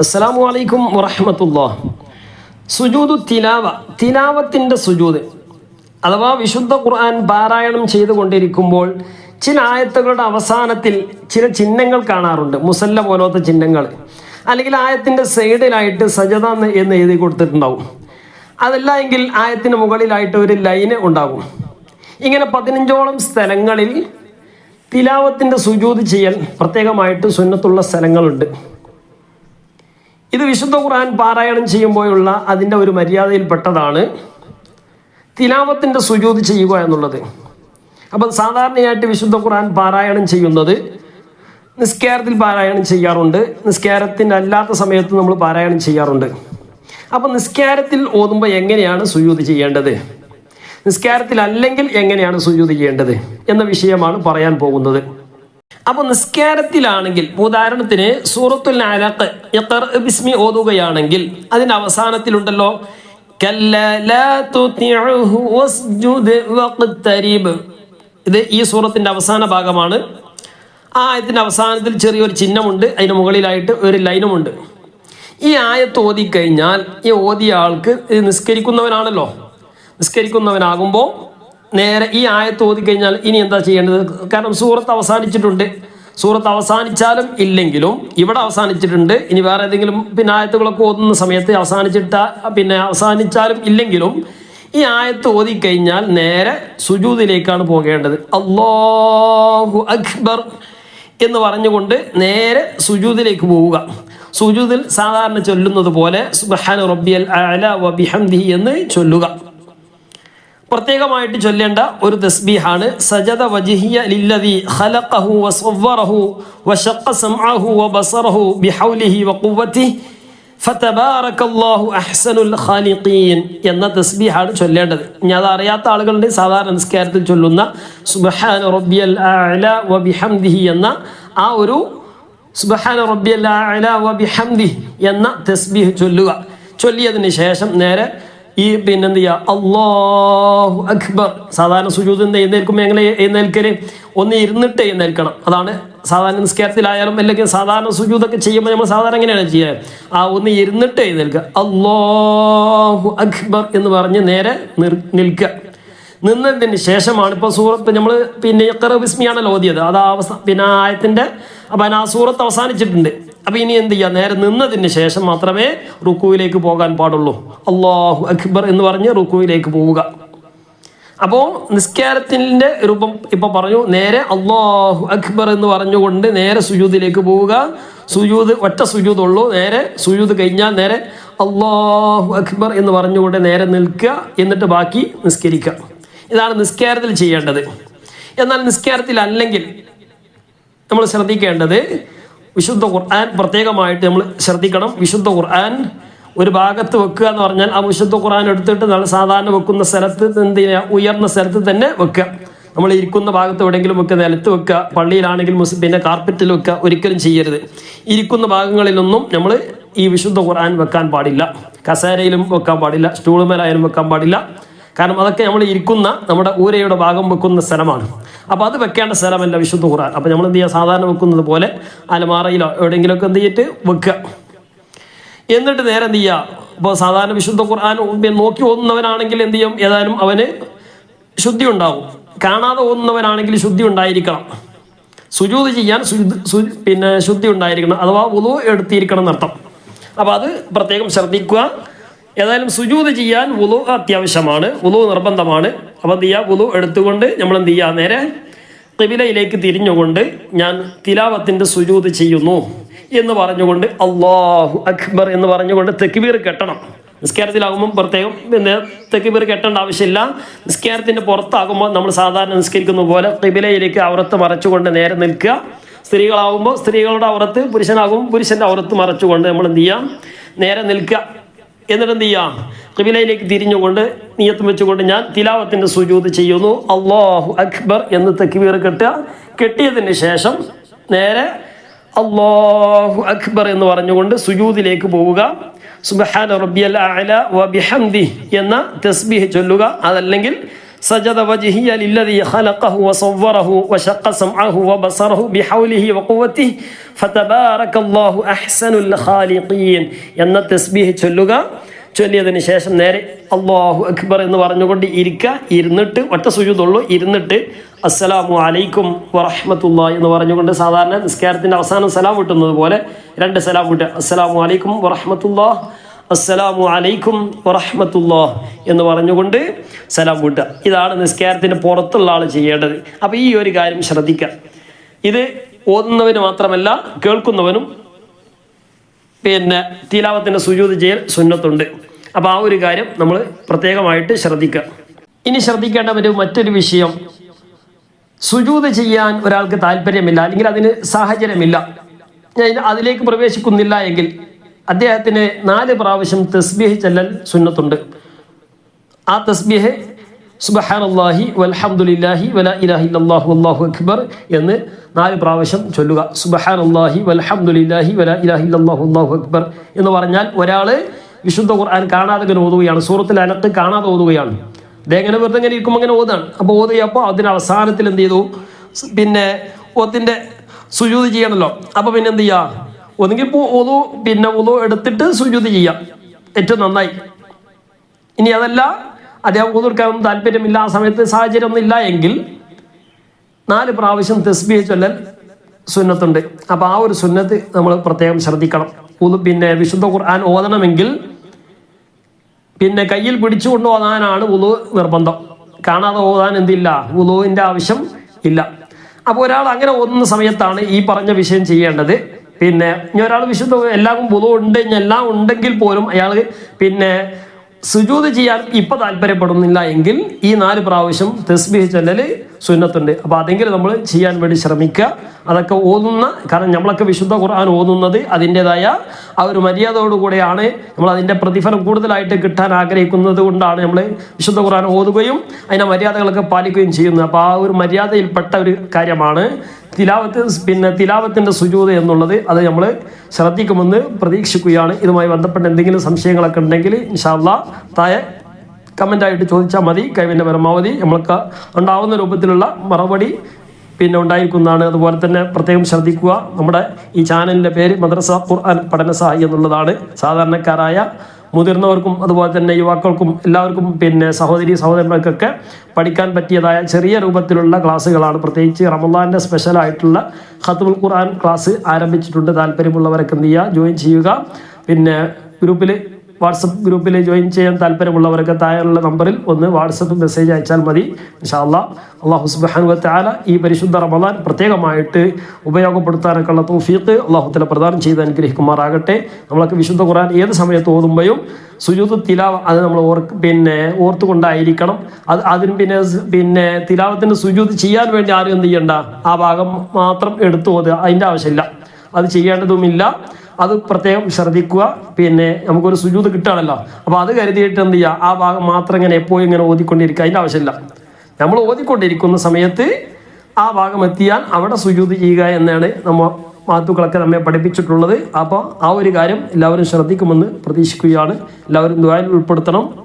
അസ്സലാമു അലൈക്കും വറഹമത്തുല്ലാ സുജൂദു തിലാവ തിലാവത്തിന്റെ സുജൂദ്. അഥവാ വിശുദ്ധ ഖുർആൻ പാരായണം ചെയ്തുകൊണ്ടിരിക്കുമ്പോൾ ചില ആയത്തുകളുടെ അവസാനത്തിൽ ചില ചിഹ്നങ്ങൾ കാണാറുണ്ട്. മുസല്ല പോലത്തെ ചിഹ്നങ്ങൾ. അല്ലെങ്കിൽ ആയത്തിന്റെ സൈഡിലായിട്ട് സജത എന്ന് എഴുതി കൊടുത്തിട്ടുണ്ടാവും. അതല്ല എങ്കിൽ ആയത്തിന് മുകളിലായിട്ട് ഒരു ലൈന് ഉണ്ടാകും ഇങ്ങനെ പതിനഞ്ചോളം സ്ഥലങ്ങളിൽ തിലാവത്തിന്റെ സുജൂദ് ചെയ്യൽ പ്രത്യേകമായിട്ട് സുന്നത്തുള്ള സ്ഥലങ്ങളുണ്ട്. ഇത് വിശുദ്ധ ഖുർആൻ പാരായണം ചെയ്യുമ്പോഴുള്ള അതിന്റെ ഒരു മര്യാദയിൽപ്പെട്ടതാണ് തിലാവത്തിന്റെ സുജൂത് ചെയ്യുക എന്നുള്ളത്. അപ്പം സാധാരണയായിട്ട് വിശുദ്ധ ഖുർആൻ പാരായണം ചെയ്യുന്നത് നിസ്കാരത്തിൽ പാരായണം ചെയ്യാറുണ്ട്. നിസ്കാരത്തിന്റെ അല്ലാത്ത സമയത്ത് നമ്മൾ പാരായണം ചെയ്യാറുണ്ട്. അപ്പം നിസ്കാരത്തിൽ ഓതുമ്പോൾ എങ്ങനെയാണ് സുജൂത് ചെയ്യേണ്ടത്? നിസ്കാരത്തിൽ അല്ലെങ്കിൽ എങ്ങനെയാണ് സുജൂത് ചെയ്യേണ്ടത്? എന്ന വിഷയമാണ് പറയാൻ പോകുന്നത്. അപ്പൊ നിസ്കാരത്തിലാണെങ്കിൽ ഉദാഹരണത്തിന് സൂറത്തുൽ അലഖ് ഇഖ്റ ബിസ്മി ഓതുകയാണെങ്കിൽ അതിന്റെ അവസാനത്തിലുണ്ടല്ലോ ഇത് ഈ സൂറത്തിന്റെ അവസാന ഭാഗമാണ്. ആ ആയത്തിന്റെ അവസാനത്തിൽ ചെറിയൊരു ചിഹ്നമുണ്ട് അതിന് മുകളിലായിട്ട് ഒരു ലൈനുമുണ്ട്. ഈ ആയത്ത് ഓതിക്കഴിഞ്ഞാൽ ഈ ഓതിയ ആൾക്ക് നിസ്കരിക്കുന്നവനാണല്ലോ. നിസ്കരിക്കുന്നവനാകുമ്പോൾ നേരെ ഈ ആയത്ത് ഓതിക്കഴിഞ്ഞാൽ ഇനി എന്താ ചെയ്യേണ്ടത്? കാരണം സൂറത്ത് അവസാനിച്ചിട്ടുണ്ട്. സൂറത്ത് അവസാനിച്ചാലും ഇല്ലെങ്കിലും ഇവിടെ അവസാനിച്ചിട്ടുണ്ട്. ഇനി വേറെ ഏതെങ്കിലും പിന്നെ ആയത്തുകളൊക്കെ ഓതുന്ന സമയത്ത് അവസാനിച്ചിട്ട പിന്നെ അവസാനിച്ചാലും ഇല്ലെങ്കിലും ഈ ആയത്ത് ഓതിക്കഴിഞ്ഞാൽ നേരെ സുജൂതിലേക്കാണ് പോകേണ്ടത്. അള്ളാഹു അക്ബർ എന്ന് പറഞ്ഞുകൊണ്ട് നേരെ സുജൂതിലേക്ക് പോവുക. സുജൂതിൽ സാധാരണ ചൊല്ലുന്നത് പോലെ സുബ്ഹാന റബ്ബിയൽ അല വ ബിഹംദിഹി എന്ന് ചൊല്ലുക. പ്രത്യേകമായിട്ട് ചൊല്ലേണ്ട ഒരു തസ്ബീഹാണ്. സജദ വജിഹിയ ലില്ലദി ഖലഖഹു വസവ്വറഹു വശഖ സംഅഹു വബസറഹു ബിഹൗലിഹി വഖുവ്വതിഹി ഫതബാറകല്ലാഹു അഹ്സനുൽ ഖാലിഖീൻ എന്ന തസ്ബീഹാണ് ചൊല്ലേണ്ടത്. ഞാൻ അത് അറിയാത്ത ആളുകളുടെ സാധാരണ നിസ്കാരത്തിൽ ചൊല്ലുന്ന സുബ്ഹാന റബ്ബിയൽ അഅല വബിഹംദിഹി എന്ന ആ ഒരു സുബ്ഹാന റബ്ബിയൽ അഅല വബിഹംദിഹി എന്ന തസ്ബീഹ് ചൊല്ലുക. ചൊല്ലിയതിന് ശേഷം നേരെ ഈ പിന്നെ എന്ത് ചെയ്യുക അള്ളാഹു അക്ബർ. സാധാരണ സുജൂത് എഴുന്നേൽക്കുമ്പോൾ എങ്ങനെ എഴുന്നേൽക്കൽ? ഒന്ന് ഇരുന്നിട്ട് എഴുന്നേൽക്കണം. അതാണ് സാധാരണ നിസ്കാരത്തിലായാലും അല്ലെങ്കിൽ സാധാരണ സുജൂതൊക്കെ ചെയ്യുമ്പോൾ നമ്മൾ സാധാരണ എങ്ങനെയാണ് ചെയ്യുക ആ ഒന്ന് ഇരുന്നിട്ട് എഴുന്നേൽക്കുക. അള്ളാഹു അക്ബർ എന്ന് പറഞ്ഞ് നേരെ നിർ നിൽക്കുക. നിന്നതിന് ശേഷമാണ് ഇപ്പോൾ സൂറത്ത് നമ്മൾ പിന്നെ ബിസ്മിയാണല്ലോ ഓതിയത്. അത് അവസാന പിന്നെ ആയത്തിന്റെ അപ്പം ആ സൂറത്ത് അവസാനിച്ചിട്ടുണ്ട്. അപ്പം ഇനി എന്ത് ചെയ്യുക നേരെ നിന്നതിന് ശേഷം മാത്രമേ റുക്കുവിലേക്ക് പോകാൻ പാടുള്ളൂ. അള്ളാഹു അക്ബർ എന്ന് പറഞ്ഞ് റുക്കുവിലേക്ക് പോവുക. അപ്പോൾ നിസ്കാരത്തിന്റെ രൂപം ഇപ്പോൾ പറഞ്ഞു. നേരെ അള്ളാഹു അക്ബർ എന്ന് പറഞ്ഞുകൊണ്ട് നേരെ സുജൂദിലേക്ക് പോവുക. സുജൂദ് ഒറ്റ സുജൂദുള്ളൂ നേരെ സുജൂദ് കഴിഞ്ഞാൽ നേരെ അള്ളാഹു അക്ബർ എന്ന് പറഞ്ഞുകൊണ്ട് നേരെ നിൽക്കുക. എന്നിട്ട് ബാക്കി നിസ്കരിക്കുക. ഇതാണ് നിസ്കാരത്തിൽ ചെയ്യേണ്ടത്. എന്നാൽ നിസ്കാരത്തിൽ അല്ലെങ്കിൽ നമ്മൾ ശ്രദ്ധിക്കേണ്ടത് വിശുദ്ധ ഖുർആൻ പ്രത്യേകമായിട്ട് നമ്മൾ ശ്രദ്ധിക്കണം. വിശുദ്ധ ഖുർആൻ ഒരു ഭാഗത്ത് വെക്കുക എന്ന് പറഞ്ഞാൽ ആ വിശുദ്ധ ഖുർആൻ എടുത്തിട്ട് നല്ല സാധാരണ വെക്കുന്ന സ്ഥലത്ത് എന്ത് ഉയർന്ന സ്ഥലത്ത് തന്നെ വെക്കുക. നമ്മൾ ഇരിക്കുന്ന ഭാഗത്ത് എവിടെയെങ്കിലും വെക്കുക നിലത്ത് വെക്കുക പള്ളിയിലാണെങ്കിൽ മുസ് പിന്നെ കാർപ്പറ്റിൽ വെക്കുക ഒരിക്കലും ചെയ്യരുത്. ഇരിക്കുന്ന ഭാഗങ്ങളിലൊന്നും നമ്മൾ ഈ വിശുദ്ധ ഖുർആൻ വെക്കാൻ പാടില്ല. കസേരയിലും വെക്കാൻ പാടില്ല. സ്റ്റൂളുമേലായാലും വെക്കാൻ പാടില്ല. കാരണം അതൊക്കെ നമ്മൾ ഇരിക്കുന്ന നമ്മുടെ ഊരയുടെ ഭാഗം വെക്കുന്ന സ്ഥലമാണ്. അപ്പോൾ അത് വെക്കേണ്ട സ്ഥലമല്ല വിശുദ്ധ ഖുറാൻ അപ്പോൾ നമ്മൾ എന്ത് ചെയ്യുക സാധാരണ വെക്കുന്നത് പോലെ അലമാറയിലോ എവിടെയെങ്കിലുമൊക്കെ എന്ത് ചെയ്തിട്ട് വെക്കുക. എന്നിട്ട് നേരെ എന്ത് ചെയ്യുക ഇപ്പോൾ സാധാരണ വിശുദ്ധ ഖുർആൻ നോക്കി ഓതുന്നവനാണെങ്കിൽ എന്ത് ചെയ്യും? ഏതായാലും അവന് ശുദ്ധി ഉണ്ടാവും. കാണാതെ ഓതുന്നവനാണെങ്കിൽ ശുദ്ധി ഉണ്ടായിരിക്കണം. സുജൂത് ചെയ്യാൻ പിന്നെ ശുദ്ധി ഉണ്ടായിരിക്കണം. അഥവാ ഉതു എടുത്തിരിക്കണം എന്നർത്ഥം. അപ്പോൾ അത് പ്രത്യേകം ശ്രദ്ധിക്കുക. ഏതായാലും സുജൂത് ചെയ്യാൻ വുളു അത്യാവശ്യമാണ്. വുളു നിർബന്ധമാണ്. അപ്പം എന്ത് ചെയ്യുക ഉളു എടുത്തുകൊണ്ട് നമ്മൾ എന്ത് ചെയ്യുക നേരെ കിബിലയിലേക്ക് തിരിഞ്ഞുകൊണ്ട് ഞാൻ തിലാവത്തിന്റെ സുജൂത് ചെയ്യുന്നു എന്ന് പറഞ്ഞുകൊണ്ട് അള്ളാഹു അക്ബർ എന്ന് പറഞ്ഞുകൊണ്ട് തെക്കുബീർ കെട്ടണം. നിസ്കാരത്തിലാകുമ്പോൾ പ്രത്യേകം തെക്കുബീർ കെട്ടേണ്ട ആവശ്യമില്ല. നിസ്കാരത്തിന്റെ പുറത്താകുമ്പോൾ നമ്മൾ സാധാരണ നിസ്കരിക്കുന്ന പോലെ കിബിലയിലേക്ക് അവറത്ത് മറച്ചുകൊണ്ട് നേരെ നിൽക്കുക. സ്ത്രീകളാകുമ്പോൾ സ്ത്രീകളുടെ അവറത്ത് പുരുഷനാകുമ്പോൾ പുരുഷന്റെ അവറത്ത് മറച്ചുകൊണ്ട് നമ്മൾ എന്ത് ചെയ്യാം? നേരെ നിൽക്കുക. എന്നിട്ട് എന്ത് ചെയ്യാം കിബിലയിലേക്ക് തിരിഞ്ഞുകൊണ്ട് നീയത്തും വെച്ചുകൊണ്ട് ഞാൻ തിലാവത്തിന്റെ സുജൂത് ചെയ്യുന്നു. അള്ളാഹു അക്ബർ എന്ന് തക്ബീർ കെട്ടുക. കെട്ടിയതിന് ശേഷം നേരെ അള്ളാഹു അക്ബർ എന്ന് പറഞ്ഞുകൊണ്ട് സുജൂതിലേക്ക് പോവുക. സുബഹാൻ റബ്ബിയൽ അല വ ബിഹംദി എന്ന തസ്ബീഹ് ചൊല്ലുക. അതല്ലെങ്കിൽ സജദ വജ്ഹിയ ലില്ലദീ ഖലഖഹു വസവ്വറഹു വശഖ സംഅഹു വബസറഹു ബിഹൗലിഹി വഖുവത്തിഹി ഫതബാരകല്ലാഹു അഹ്സനുൽ ഖാലിഖീൻ എന്ന തസ്ബീഹ് ചൊല്ലുക. ചൊല്ലിയതിന് ശേഷം നേരെ അള്ളാഹു അക്ബർ എന്ന് പറഞ്ഞുകൊണ്ട് ഇരിക്കുക ഇരുന്നിട്ട് ഒറ്റ സുജുതുള്ളൂ. ഇരുന്നിട്ട് അസ്സലാമു അലൈക്കും വറഹമത്തുള്ള എന്ന് പറഞ്ഞുകൊണ്ട് സാധാരണ നിസ്കാരത്തിന്റെ അവസാനം സലാം കിട്ടുന്നത് പോലെ രണ്ട് സലാം കിട്ടുക അസ്സലാമു അലൈക്കും വറഹമത്തുള്ള അസ്സലാമു അലൈക്കും വറഹ്മത്തുള്ള എന്ന് പറഞ്ഞുകൊണ്ട് സലാം കൂട്ടുക. ഇതാണ് നിസ്കാരത്തിന് പുറത്തുള്ള ആൾ ചെയ്യേണ്ടത്. അപ്പോൾ ഈ ഒരു കാര്യം ശ്രദ്ധിക്കുക. ഇത് ഓതുന്നവന് മാത്രമല്ല കേൾക്കുന്നവനും പിന്നെ തീലാവത്തിന്റെ സുജൂത് ചെയ്യൽ സുന്നത്തുണ്ട്. അപ്പോൾ ആ ഒരു കാര്യം നമ്മൾ പ്രത്യേകമായിട്ട് ശ്രദ്ധിക്കുക. ഇനി ശ്രദ്ധിക്കേണ്ട ഒരു മറ്റൊരു വിഷയം. സുജൂത് ചെയ്യാൻ ഒരാൾക്ക് താല്പര്യമില്ല അല്ലെങ്കിൽ അതിന് സാഹചര്യമില്ല. ഞാൻ അതിലേക്ക് പ്രവേശിക്കുന്നില്ല എങ്കിൽ അദ്ദേഹത്തിന് നാല് പ്രാവശ്യം തസ്ബീഹ് ചെല്ലൽ സുന്നത്തുണ്ട്. ആ തസ്ബീഹ് സുബഹാനല്ലാഹി വൽഹംദുലില്ലാഹി വല ഇലാഹി ഇല്ലല്ലാഹു അല്ലാഹു അക്ബർ എന്ന് നാല് പ്രാവശ്യം ചൊല്ലുക. സുബഹാനല്ലാഹി വൽഹംദുലില്ലാഹി വല ഇലാഹി ഇല്ലല്ലാഹു അല്ലാഹു അക്ബർ എന്ന് പറഞ്ഞാൽ ഒരാൾ വിശുദ്ധ ഖുർആൻ കാണാതെ ഇങ്ങനെ ഓതുകയാണ്. സൂറത്തിൽ അനത്ത് കാണാതെ ഓതുകയാണ്. അദ്ദേഹം ഇങ്ങനെ വെറുതെ ഇങ്ങനെ ഇരിക്കുമ്പോൾ അങ്ങനെ ഓതാണ്. അപ്പോൾ ഓതിയപ്പോൾ അതിന് അവസാനത്തിൽ എന്ത് ചെയ്തു? പിന്നെ ഓത്തിന്റെ സുജൂത് ചെയ്യണമല്ലോ അപ്പോൾ പിന്നെ എന്ത് ചെയ്യുക ഒന്നുകിൽ ഓതോ പിന്നെ ഓതോ എടുത്തിട്ട് സുജൂത് ചെയ്യാം. ഏറ്റവും നന്നായി. ഇനി അതല്ല അദ്ദേഹം ഒതുർക്കാനൊന്നും താല്പര്യമില്ല. ആ സമയത്ത് സാഹചര്യം ഒന്നും ഇല്ല എങ്കിൽ നാല് പ്രാവശ്യം തെസ്ബിയെ ചൊല്ലൽ സുന്നത്തുണ്ട്. അപ്പോൾ ആ ഒരു സുന്നത്ത് നമ്മൾ പ്രത്യേകം ശ്രദ്ധിക്കണം. പിന്നെ വിശുദ്ധ ഖുർആൻ ഓതണമെങ്കിൽ പിന്നെ കയ്യിൽ പിടിച്ചുകൊണ്ട് ഓതാനാണ് ഉളു നിർബന്ധം. കാണാതെ ഓതാൻ എന്തില്ല? ഉളുവിന്റെ ആവശ്യം ഇല്ല. അപ്പോൾ ഒരാൾ അങ്ങനെ ഓതുന്ന സമയത്താണ് ഈ പറഞ്ഞ വിഷയം ചെയ്യേണ്ടത്. പിന്നെ ഇനി ഒരാൾ വിശുദ്ധ എല്ലാം ബുധമുണ്ട് എല്ലാം ഉണ്ടെങ്കിൽ പോലും അയാൾ പിന്നെ സുജൂത് ചെയ്യാൻ ഇപ്പം താല്പര്യപ്പെടുന്നില്ല എങ്കിൽ ഈ നാല് പ്രാവശ്യം തസ്ബീഹ് ചൊല്ലൽ സുന്നത്തുണ്ട്. അപ്പോൾ അതെങ്കിലും നമ്മൾ ചെയ്യാൻ വേണ്ടി ശ്രമിക്കുക. അതൊക്കെ ഓതുന്ന കാരണം നമ്മളൊക്കെ വിശുദ്ധ ഖുർആൻ ഓതുന്നത് അതിന്റെതായ ആ ഒരു മര്യാദയോടുകൂടെയാണ് നമ്മൾ അതിന്റെ പ്രതിഫലം കൂടുതലായിട്ട് കിട്ടാൻ ആഗ്രഹിക്കുന്നത് കൊണ്ടാണ് നമ്മൾ വിശുദ്ധ ഖുർആൻ ഓതുകയും അതിന്റെ മര്യാദകളൊക്കെ പാലിക്കുകയും ചെയ്യുന്നത്. അപ്പോൾ ആ ഒരു മര്യാദയിൽപ്പെട്ട ഒരു കാര്യമാണ്. തിലാവത്ത് പിന്നെ തിലാവത്തിന്റെ സുജൂത എന്നുള്ളത് അത് നമ്മൾ ശ്രദ്ധിക്കുമെന്ന് പ്രതീക്ഷിക്കുകയാണ്. ഇതുമായി ബന്ധപ്പെട്ട എന്തെങ്കിലും സംശയങ്ങളൊക്കെ ഉണ്ടെങ്കിൽ ഇൻഷാല്ല താഴെ കമന്റായിട്ട് ചോദിച്ചാൽ മതി. കഴിവിന്റെ പരമാവധി നമ്മൾക്ക് ഉണ്ടാവുന്ന രൂപത്തിലുള്ള മറുപടി പിന്നെ ഉണ്ടായിരിക്കുന്നതാണ്. അതുപോലെ തന്നെ പ്രത്യേകം ശ്രദ്ധിക്കുക. നമ്മുടെ ഈ ചാനലിന്റെ പേര് മദ്രസ ഖുർആൻ പഠന സഹായി എന്നുള്ളതാണ്. സാധാരണക്കാരായ മുതിർന്നവർക്കും അതുപോലെ തന്നെ യുവാക്കൾക്കും എല്ലാവർക്കും പിന്നെ സഹോദരി സഹോദരന്മാർക്കൊക്കെ പഠിക്കാൻ പറ്റിയതായ ചെറിയ രൂപത്തിലുള്ള ക്ലാസ്സുകളാണ്. പ്രത്യേകിച്ച് റമദാന്റെ സ്പെഷ്യലായിട്ടുള്ള ഖത്തുൽ ഖുർആൻ ക്ലാസ് ആരംഭിച്ചിട്ടുണ്ട്. താല്പര്യമുള്ളവരൊക്കെ എന്ത് ചെയ്യുക? ജോയിൻ ചെയ്യുക. പിന്നെ ഗ്രൂപ്പിൽ വാട്സപ്പ് ഗ്രൂപ്പിൽ ജോയിൻ ചെയ്യാൻ താല്പര്യമുള്ളവരൊക്കെ താഴെയുള്ള നമ്പറിൽ ഒന്ന് വാട്സപ്പ് മെസ്സേജ് അയച്ചാൽ മതി. ഇൻഷാല്ല അള്ളാഹു വതആല ഈ പരിശുദ്ധ റമദാൻ പ്രത്യേകമായിട്ട് ഉപയോഗപ്പെടുത്താനൊക്കെ ഉള്ള തൗഫീഖ് അള്ളാഹുത്തല തല പ്രദാനം ചെയ്ത് അനുഗ്രഹിക്കുമാറാകട്ടെ. നമ്മളൊക്കെ വിശുദ്ധ ഖുർആൻ ഏത് സമയത്ത് ഓതുമ്പോഴും സുജൂത് തിലാവ് അത് നമ്മൾ ഓർ പിന്നെ ഓർത്തുകൊണ്ടായിരിക്കണം. അത് അതിന് പിന്നെ പിന്നെ തിലാവത്തിന് സുജൂത് ചെയ്യാൻ വേണ്ടി ആരും എന്ത് ചെയ്യണ്ട? ആ ഭാഗം മാത്രം എടുത്തു ഓതുക. അതിന്റെ ആവശ്യമില്ല. അത് ചെയ്യേണ്ടതുമില്ല. അത് പ്രത്യേകം ശ്രദ്ധിക്കുക. പിന്നെ നമുക്കൊരു സുജൂത് കിട്ടുകയാണല്ലോ. അപ്പോൾ അത് കരുതിയിട്ട് എന്ത് ചെയ്യുക? ആ ഭാഗം മാത്രം ഇങ്ങനെ എപ്പോഴും ഇങ്ങനെ ഓതിക്കൊണ്ടിരിക്കുക. അതിന്റെ ആവശ്യമില്ല. നമ്മൾ ഓതിക്കൊണ്ടിരിക്കുന്ന സമയത്ത് ആ ഭാഗം എത്തിയാൽ അവിടെ സുജൂത് ചെയ്യുക എന്നാണ് നമ്മൾ മാത്തുക്കളൊക്കെ നമ്മെ പഠിപ്പിച്ചിട്ടുള്ളത്. അപ്പോൾ ആ ഒരു കാര്യം എല്ലാവരും ശ്രദ്ധിക്കുമെന്ന് പ്രതീക്ഷിക്കുകയാണ്. എല്ലാവരും ദ്വായിൽ ഉൾപ്പെടുത്തണം.